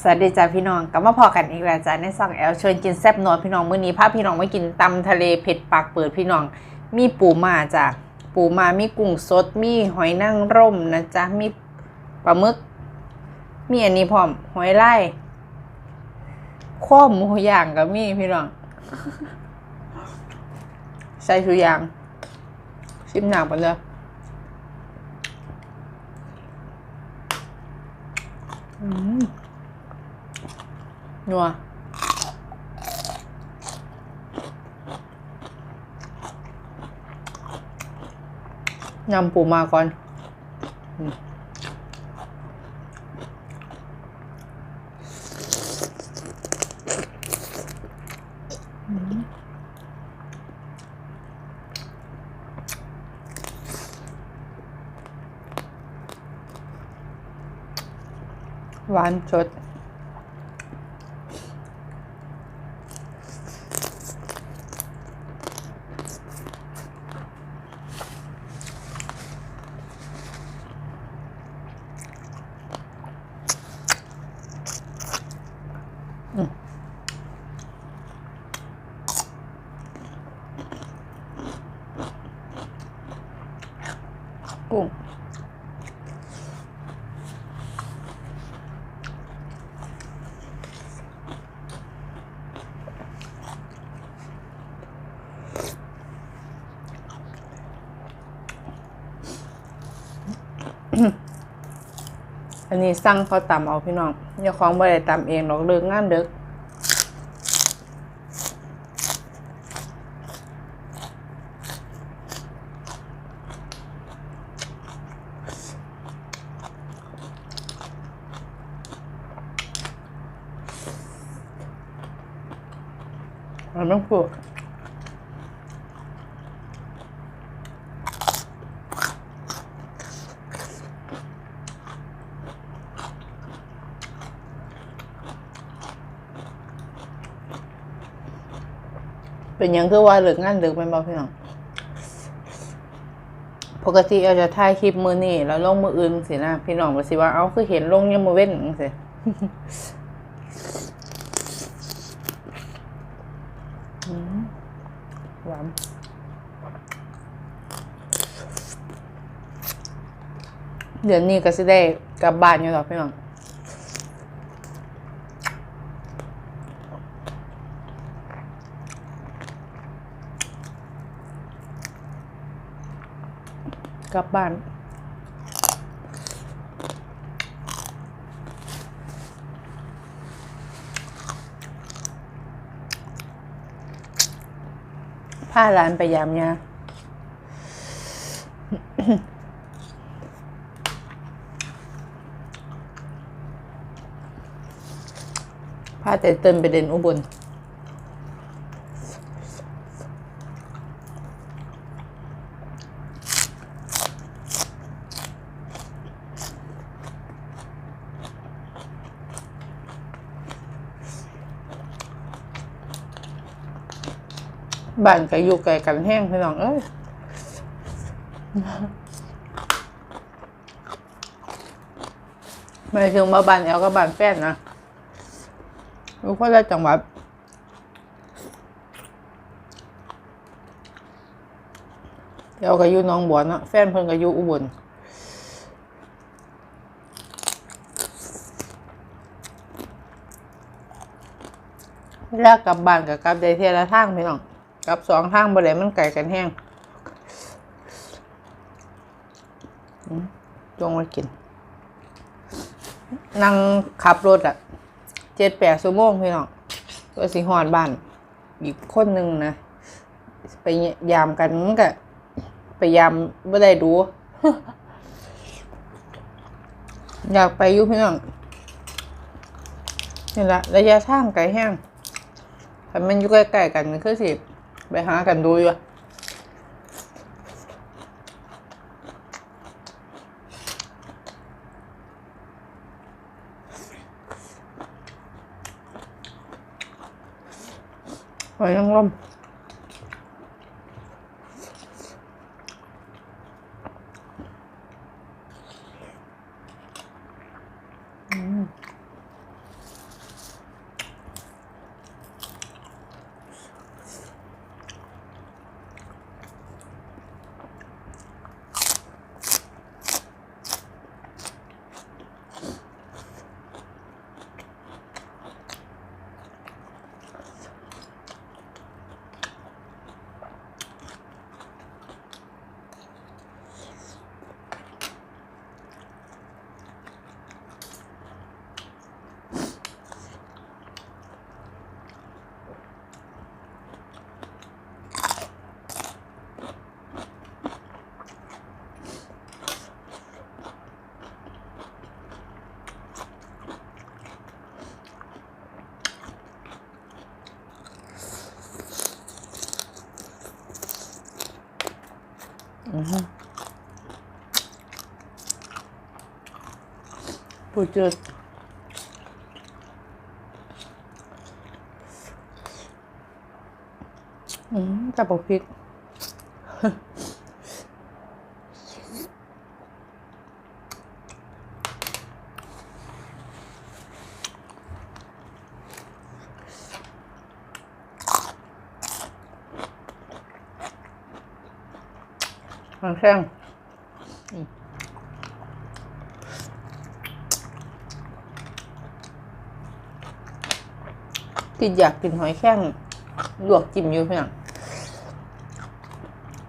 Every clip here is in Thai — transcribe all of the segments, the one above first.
สวัสดีจ้าพี่น้องกลับมาพอกันอีกแล้วจ้าในซ่องแอลเชิญกินแซ่บนวลพี่น้องมื้อนี้พาพี่น้องมากินตำทะเลเผ็ดปากเปิดพี่น้อง มีปูมาจ้ะปูมามีกุ้งสด มีหอยนางรมนะจ๊ะมีปลาหมึก มีอันนี้พร้อม หอยลายข้อหมูย่างก็มีพี่น้องใส่ทุกอย่างชิมหนักไปเลยอืม นัวนำปูมาก่อนหวานสด กุ้ง อันนี้สั่งเขาตำเอาพี่น้องเจ้าของบ่ได้ตำเองหรอกเลิกงานเด็ก มันต้องพูดเป็นยังคือว่าเลิกงานเลิกเป็นบ่พี่น้องปกติเอาจะถ่ายคลิปมือนี่แล้วลงมืออื่นสินะพี่น้องก็สิว่าเอาคือเห็นลงยังมือเว้นจังซี่ หวาน เดี๋ยวนี้ก็สิได้กลับบ้านอยู่หรอกพี่น้องกลับบ้านผ้าร้านไปยามยาาแต่เติมไปเด่นอุบลบ้านก็อยู่ไกลกันแห้งพี่น้องเอ้ยไม่ถึงมาบ้านแอลก็บ้านแฟนนะ รู้คนละจังหวัดแอลก็อยู่น้องบัวนะแฟนเพิ่นก็อยู่อุบลเวลากลับบ้านกับกลับได้เทียละทางพี่น้องกลับสองทางบ่ได้มันไกลกันแห้งจงมากิน นั่งขับรถอะ เจ็ดแปดชั่วโมงพี่น้องก็สิหอดบ้านอีกคนหนึ่งนะ ไปยามกันมันก็ไปยามไม่ได้ดู อยากไปยู่พี่น้องนี่ละระยะทางไกลแห้งถ้ามันอยู่ใกล้ๆกันมันคือสิ ไปหากันดูอยู่ หอยนางรม อือหือปูจืดอืมจับปกพริก มันแข็งอืมกินอยากกินหอยแข้งลวกจิ้มอยู่เพื่อน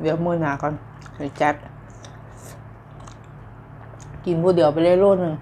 เดี๋ยวมือหนาก่อนเดี๋ยวจัด กินผู้เดียวไปเลยๆหนึ่ง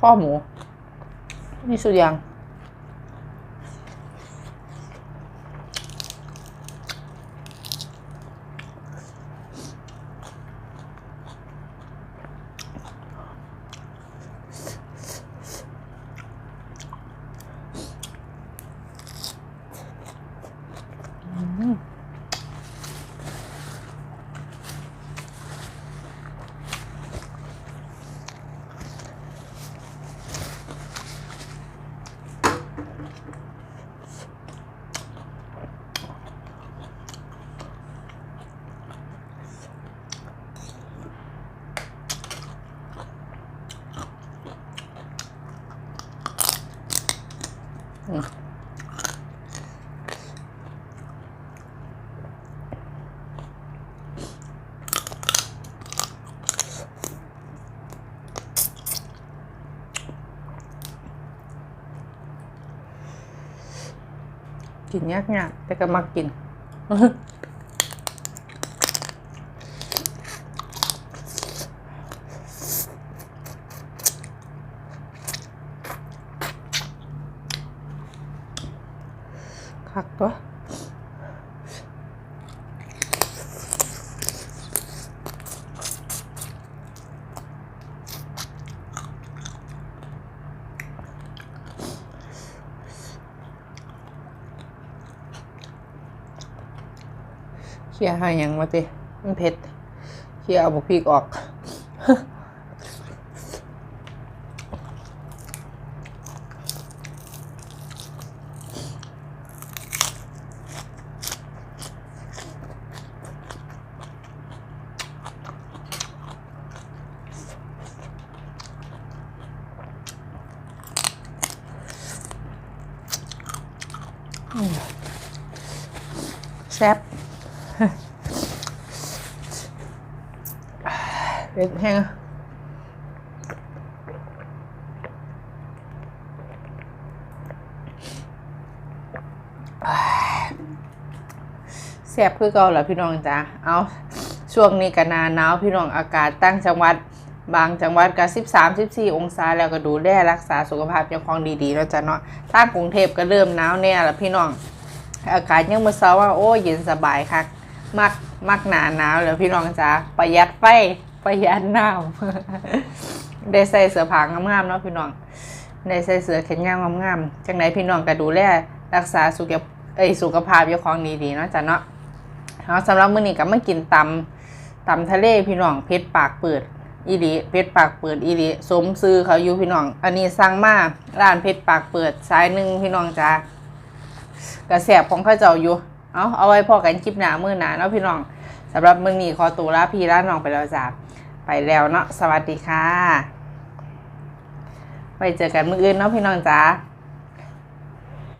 ข้อหมูนี่สุดยัง กินยากๆแต่ก็มากินคักตัว เคี่ยให้ยังมาติมันเผ็ดเคี่ยเอาบุกพริกออก แซ่บ เผ็ดแห้งแซ่บคือเก่าเหรอพี่น้องจ้าเอาช่วงนี้ก็นาหนาวพี่น้องอากาศตั้งจังหวัด บางจังหวัดก็13 14 องศาแล้วก็ดูแลรักษาสุขภาพเจ้าของดีๆแล้วจ้ะเนาะทางกรุงเทพก็เริ่มหนาวแน่แล้วพี่น้อง อากาศยังมื้อเช้าว่าโอ้เย็นสบายคักมักมักหนาหนาวแล้วพี่น้องจ้าประหยัดไฟ ประหยัดน้ำได้ใส่เสื้อผางามๆเนาะพี่น้องได้ใส่เสื้อแขนยาวงามๆจังไหนพี่น้องก็ดูแลรักษาสุขเอ้สุขภาพเจ้าของดีๆเนาะจ้ะเนาะเอาสำหรับมื้อนี้ก็มากินตำตำทะเลพี่น้องเพชรปากเปิดอีหลีเพชรปากเปิดอีหลีสมซื้อเขาอยู่พี่น้อง อันนี้สั่งมาร้านเพชรปากเปิดสายหนึ่งพี่น้องจ้ากระแสบของเข้าเจ้าอยู่เอาเอาไว้พอกันคลิปหนามือหนาเนาะพี่น้องสำหรับมื้อนี้ขอตัวลาพี่ลาน้องไปแล้วจ้า ไปแล้วเนาะสวัสดีค่ะไปเจอกันมื้ออื่นเนาะพี่น้องจ้า